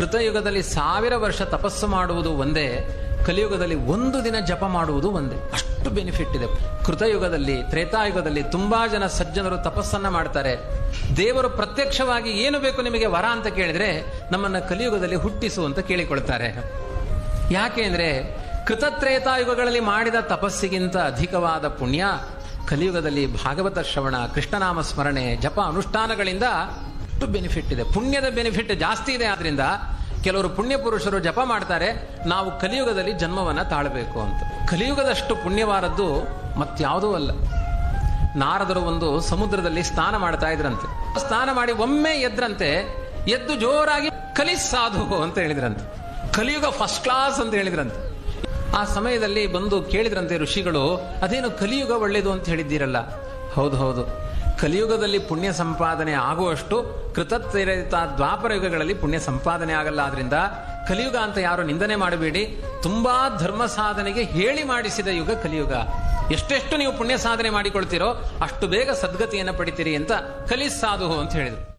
ಕೃತಯುಗದಲ್ಲಿ ಸಾವಿರ ವರ್ಷ ತಪಸ್ಸು ಮಾಡುವುದು ಒಂದೇ, ಕಲಿಯುಗದಲ್ಲಿ ಒಂದು ದಿನ ಜಪ ಮಾಡುವುದು ಒಂದೇ. ಅಷ್ಟು ಬೆನಿಫಿಟ್ ಇದೆ. ಕೃತಯುಗದಲ್ಲಿ, ತ್ರೇತಾಯುಗದಲ್ಲಿ ತುಂಬಾ ಜನ ಸಜ್ಜನರು ತಪಸ್ಸನ್ನ ಮಾಡ್ತಾರೆ. ದೇವರು ಪ್ರತ್ಯಕ್ಷವಾಗಿ ಏನು ಬೇಕು ನಿಮಗೆ ವರ ಅಂತ ಕೇಳಿದ್ರೆ ನಮ್ಮನ್ನ ಕಲಿಯುಗದಲ್ಲಿ ಹುಟ್ಟಿಸು ಅಂತ ಕೇಳಿಕೊಳ್ತಾರೆ. ಯಾಕೆ ಅಂದ್ರೆ ಕೃತತ್ರೇತಾಯುಗಗಳಲ್ಲಿ ಮಾಡಿದ ತಪಸ್ಸಿಗಿಂತ ಅಧಿಕವಾದ ಪುಣ್ಯ ಕಲಿಯುಗದಲ್ಲಿ ಭಾಗವತ ಶ್ರವಣ, ಕೃಷ್ಣನಾಮ ಸ್ಮರಣೆ, ಜಪ ಅನುಷ್ಠಾನಗಳಿಂದ ಅಷ್ಟು ಬೆನಿಫಿಟ್ ಇದೆ. ಪುಣ್ಯದ ಬೆನಿಫಿಟ್ ಜಾಸ್ತಿ ಇದೆ ಆದ್ರಿಂದ ಕೆಲವರು ಪುಣ್ಯ ಪುರುಷರು ಜಪ ಮಾಡ್ತಾರೆ, ನಾವು ಕಲಿಯುಗದಲ್ಲಿ ಜನ್ಮವನ್ನ ತಾಳ್ಬೇಕು ಅಂತ. ಕಲಿಯುಗದಷ್ಟು ಪುಣ್ಯವಾರದ್ದು ಮತ್ಯಾವುದೂ ಅಲ್ಲ. ನಾರದರು ಒಂದು ಸಮುದ್ರದಲ್ಲಿ ಸ್ನಾನ ಮಾಡ್ತಾ ಇದ್ರಂತೆ. ಸ್ನಾನ ಮಾಡಿ ಒಮ್ಮೆ ಎದ್ರಂತೆ, ಎದ್ದು ಜೋರಾಗಿ ಕಲಿ ಸಾಧು ಅಂತ ಹೇಳಿದ್ರಂತೆ. ಕಲಿಯುಗ ಫಸ್ಟ್ ಕ್ಲಾಸ್ ಅಂತ ಹೇಳಿದ್ರಂತೆ. ಆ ಸಮಯದಲ್ಲಿ ಬಂದು ಕೇಳಿದ್ರಂತೆ ಋಷಿಗಳು, ಅದೇನು ಕಲಿಯುಗ ಒಳ್ಳೇದು ಅಂತ ಹೇಳಿದ್ದೀರಲ್ಲ? ಹೌದು ಹೌದು. ಕಲಿಯುಗದಲ್ಲಿ ಪುಣ್ಯ ಸಂಪಾದನೆ ಆಗುವಷ್ಟು ಕೃತತ್ರೇರಿತ ದ್ವಾಪರ ಯುಗಗಳಲ್ಲಿ ಪುಣ್ಯ ಸಂಪಾದನೆ ಆಗಲ್ಲ. ಆದ್ರಿಂದ ಕಲಿಯುಗ ಅಂತ ಯಾರು ನಿಂದನೆ ಮಾಡಬೇಡಿ. ತುಂಬಾ ಧರ್ಮ ಸಾಧನೆಗೆ ಹೇಳಿ ಮಾಡಿಸಿದ ಯುಗ ಕಲಿಯುಗ. ಎಷ್ಟೆಷ್ಟು ನೀವು ಪುಣ್ಯ ಸಾಧನೆ ಮಾಡಿಕೊಳ್ತೀರೋ ಅಷ್ಟು ಬೇಗ ಸದ್ಗತಿಯನ್ನು ಪಡಿತೀರಿ ಅಂತ ಕಲಿ ಸಾಧು ಅಂತ ಹೇಳಿದ್ರು.